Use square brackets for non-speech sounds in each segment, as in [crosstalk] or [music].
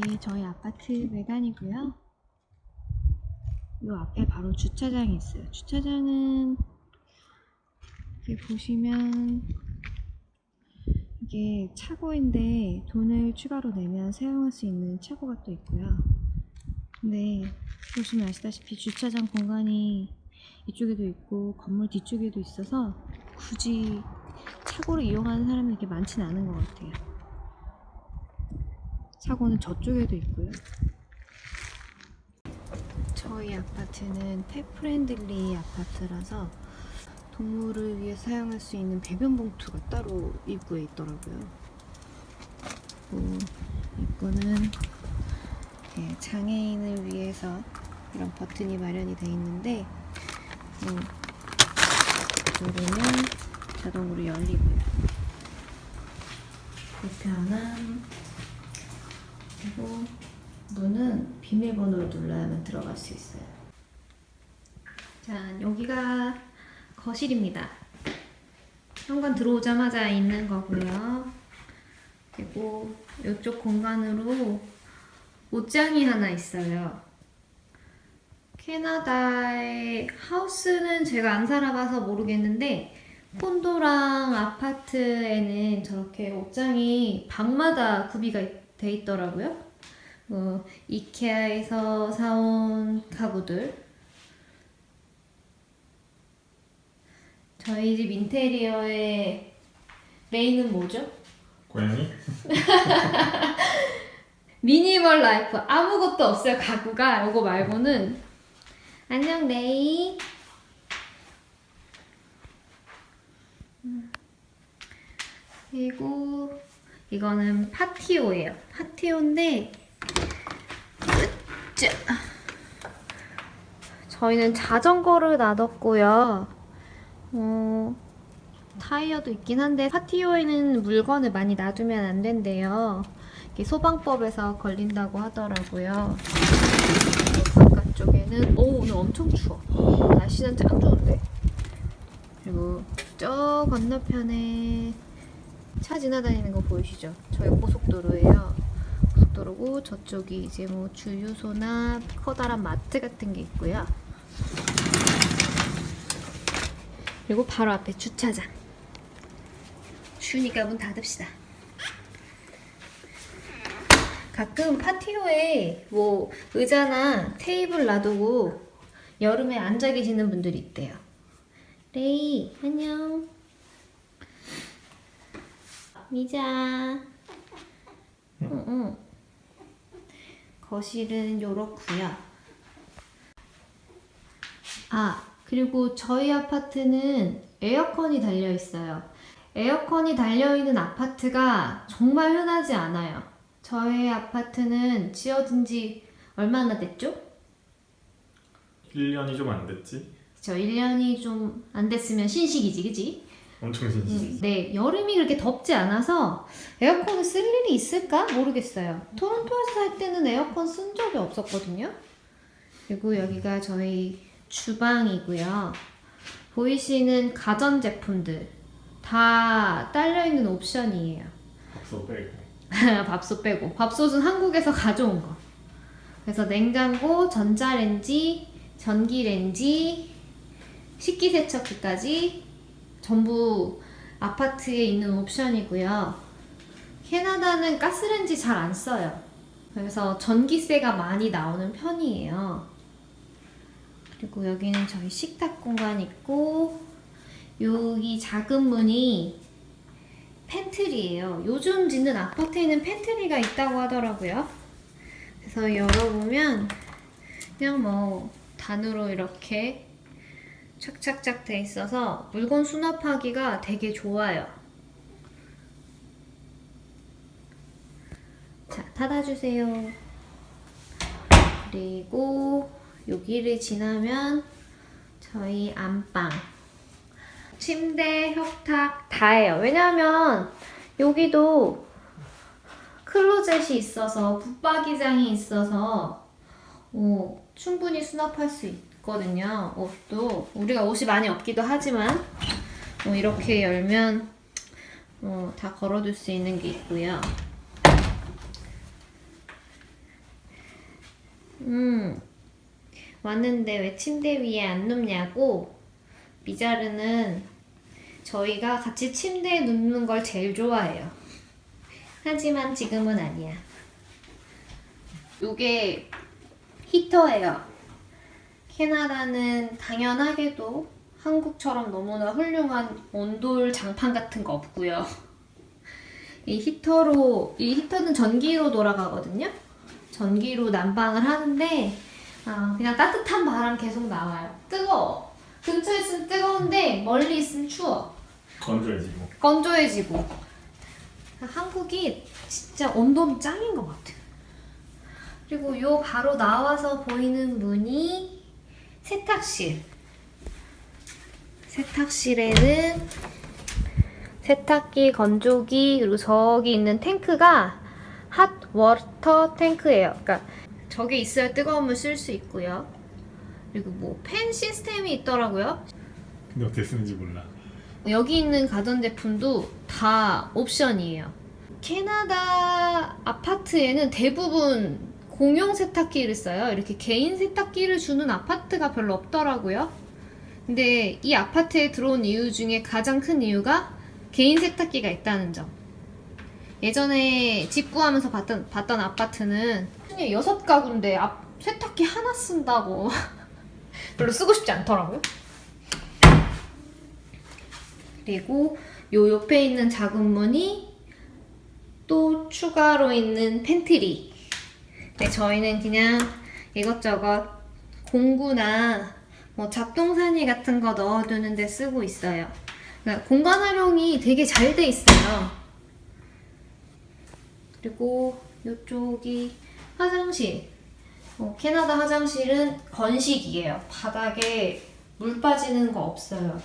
네, 저희 아파트 외관이고요. 요 앞에 바로 주차장이 있어요. 주차장은 이렇게 보시면 이게 차고인데 돈을 추가로 내면 사용할 수 있는 차고가 또 있고요. 근데 보시면 아시다시피 주차장 공간이 이쪽에도 있고 건물 뒤쪽에도 있어서 굳이 차고를 이용하는 사람이 이렇게 많지는 않은 것 같아요. 차고는 저쪽에도 있고요. 저희 아파트는 펫프렌들리 아파트라서 동물을 위해 사용할 수 있는 배변 봉투가 따로 입구에 있더라고요. 그리고 입구는 예, 장애인을 위해서 이런 버튼이 마련이 되어 있는데 음, 누르면 자동으로 열리고요. 불편함 그리고 문은 비밀번호를 눌러야만 들어갈 수 있어요. 자, 여기가 거실입니다. 현관 들어오자마자 있는 거고요. 그리고 이쪽 공간으로 옷장이 하나 있어요. 캐나다의 하우스는 제가 안 살아봐서 모르겠는데 콘도랑 아파트에는 저렇게 옷장이 방마다 구비가 돼 있더라고요. 뭐 이케아에서 사온 가구들 저희 집 인테리어의 메인은 뭐죠? 고양이? [laughs] 미니멀 라이프 아무것도 없어요 가구가 요거 말고는 안녕 레이 음. 그리고 이거는 파티오예요 파티오인데. 저희는 자전거를 놔뒀고요 어, 타이어도 있긴 한데 파티오에는 물건을 많이 놔두면 안 된대요 소방법에서 걸린다고 하더라고요. 바깥쪽에는 오 오늘 엄청 추워. 날씨는 짱 좋은데. 그리고 저 건너편에 차 지나다니는 거 보이시죠? 저희 고속도로예요. 고속도로고 저쪽이 이제 뭐 주유소나 커다란 마트 같은 게 있고요. 그리고 바로 앞에 주차장. 추우니까 문 닫읍시다. 가끔 파티오에 뭐 의자나 테이블 놔두고 여름에 앉아 계시는 분들이 있대요. 레이, 안녕. 미자. 응, 응. 거실은 요렇고요. 아, 그리고 저희 아파트는 에어컨이 달려 있어요. 에어컨이 달려 있는 아파트가 정말 흔하지 않아요. 저희 아파트는 지어진 지 얼마나 됐죠? 1년이 좀 안 됐지? 저 1년이 좀 안 됐으면 신식이지, 그지? 엄청 신기해. 네, 여름이 그렇게 덥지 않아서 에어컨을 쓸 일이 있을까? 모르겠어요. 토론토에서 살 때는 에어컨 쓴 적이 없었거든요. 그리고 여기가 저희 주방이고요. 보이시는 가전 제품들 다 딸려 있는 옵션이에요. 밥솥 빼고. [laughs] 밥솥 빼고 밥솥은 한국에서 가져온 거 그래서 냉장고, 전자레인지, 전기레인지, 식기세척기까지 전부 아파트에 있는 옵션이고요 캐나다는 가스레인지 잘 안 써요 그래서 전기세가 많이 나오는 편이에요 그리고 여기는 저희 식탁 공간 있고 여기 작은 문이 팬트리예요. 요즘 짓는 아파트에는 팬트리가 있다고 하더라고요. 그래서 열어보면 그냥 뭐 단으로 이렇게 착착착 돼 있어서 물건 수납하기가 되게 좋아요. 자, 닫아주세요. 그리고 여기를 지나면 저희 안방. 침대, 협탁 다예요. 왜냐하면 여기도 클로젯이 있어서 붙박이장이 있어서 어, 충분히 수납할 수 있 거든요. 옷도 우리가 옷이 많이 없기도 하지만 어, 이렇게 열면 어, 다 걸어둘 수 있는 게 있고요. 음, 왔는데 왜 침대 위에 안 눕냐고? 미자르는 저희가 같이 침대에 눕는 걸 제일 좋아해요. 하지만 지금은 아니야. 이게 히터예요. 캐나다는 당연하게도 한국처럼 너무나 훌륭한 온돌 장판 같은 거 없고요. 이 히터로 이 히터는 전기로 돌아가거든요. 전기로 난방을 하는데 아, 그냥 따뜻한 바람 계속 나와요. 뜨거워. 근처에 있으면 뜨거운데 멀리 있으면 추워. 건조해지고. 건조해지고. 한국이 진짜 온도는 짱인 것 같아요. 그리고 요 바로 나와서 보이는 문이 세탁실. 세탁실에는 세탁기, 건조기, 그리고 저기 있는 탱크가 핫 워터 탱크예요. 그러니까 저게 있어야 뜨거운 물 쓸 수 있고요. 그리고 뭐 팬 시스템이 있더라고요. 근데 어떻게 쓰는지 몰라. 여기 있는 가전 제품도 다 옵션이에요. 캐나다 아파트에는 대부분 공용 세탁기를 써요. 이렇게 개인 세탁기를 주는 아파트가 별로 없더라고요. 근데 이 아파트에 들어온 이유 중에 가장 큰 이유가 개인 세탁기가 있다는 점. 예전에 집 구하면서 봤던, 봤던 아파트는 그냥 여섯 가구인데 앞 세탁기 하나 쓴다고 [laughs] 별로 쓰고 싶지 않더라고요. 그리고 요 옆에 있는 작은 문이 또 추가로 있는 팬트리. 네, 저희는 그냥 이것저것 공구나 뭐 잡동사니 같은 거 넣어두는 데 쓰고 있어요. 그러니까 공간 활용이 되게 잘 돼 있어요. 그리고 이쪽이 화장실. 어, 캐나다 화장실은 건식이에요. 바닥에 물 빠지는 거 없어요.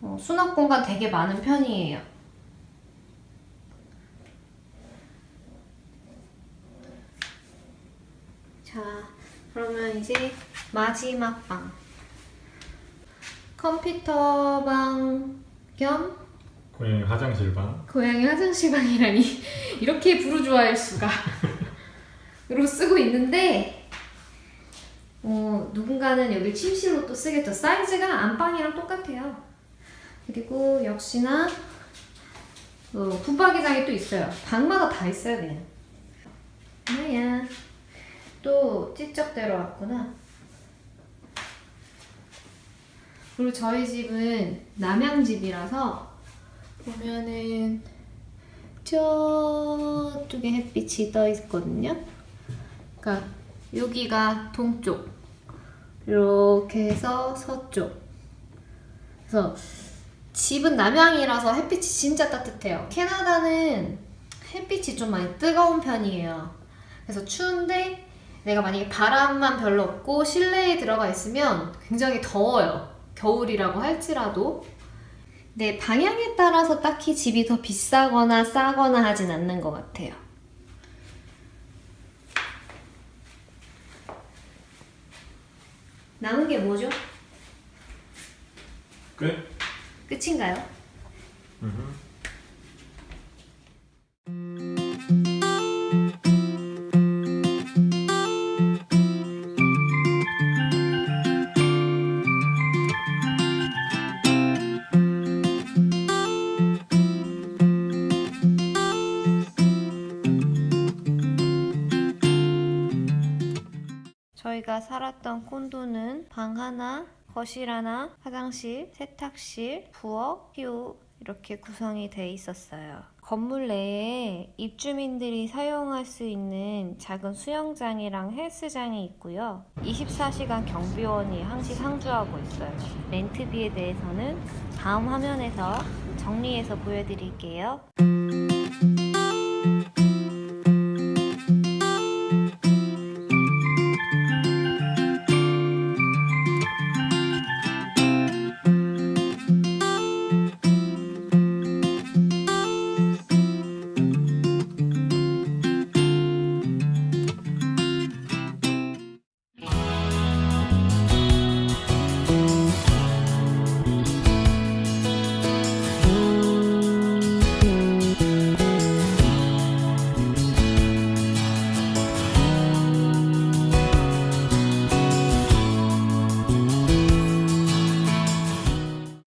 어, 수납 공간 되게 많은 편이에요. 자, 그러면 이제 마지막 방. 컴퓨터 방겸 고양이 화장실 방. 고양이 화장실 방이라니 [laughs] 이렇게 부르주아일 수가. [laughs] 로 쓰고 있는데 어, 누군가는 여기 침실로 또 쓰겠죠. 사이즈가 안방이랑 똑같아요. 그리고 역시나 어, 붙박이장이 또 있어요. 방마다 다 있어요, 그냥. 아야, 또 찌쩍대러 왔구나. 그리고 저희 집은 남양집이라서 보면은 저쪽에 햇빛이 떠 있거든요. 그러니까 여기가 동쪽, 이렇게 해서 서쪽. 그래서 집은 남양이라서 햇빛이 진짜 따뜻해요. 캐나다는 햇빛이 좀 많이 뜨거운 편이에요. 그래서 추운데 내가 만약에 바람만 별로 없고 실내에 들어가 있으면 굉장히 더워요. 겨울이라고 할지라도. 네, 방향에 따라서 딱히 집이 더 비싸거나 싸거나 하진 않는 것 같아요. 남은 게 뭐죠? 끝. 끝인가요? 음 살았던 콘도는 방 하나, 거실 하나, 화장실, 세탁실, 부엌, 휴 이렇게 구성이 돼 있었어요. 건물 내에 입주민들이 사용할 수 있는 작은 수영장이랑 헬스장이 있고요. 24시간 경비원이 항시 상주하고 있어요. 렌트비에 대해서는 다음 화면에서 정리해서 보여드릴게요.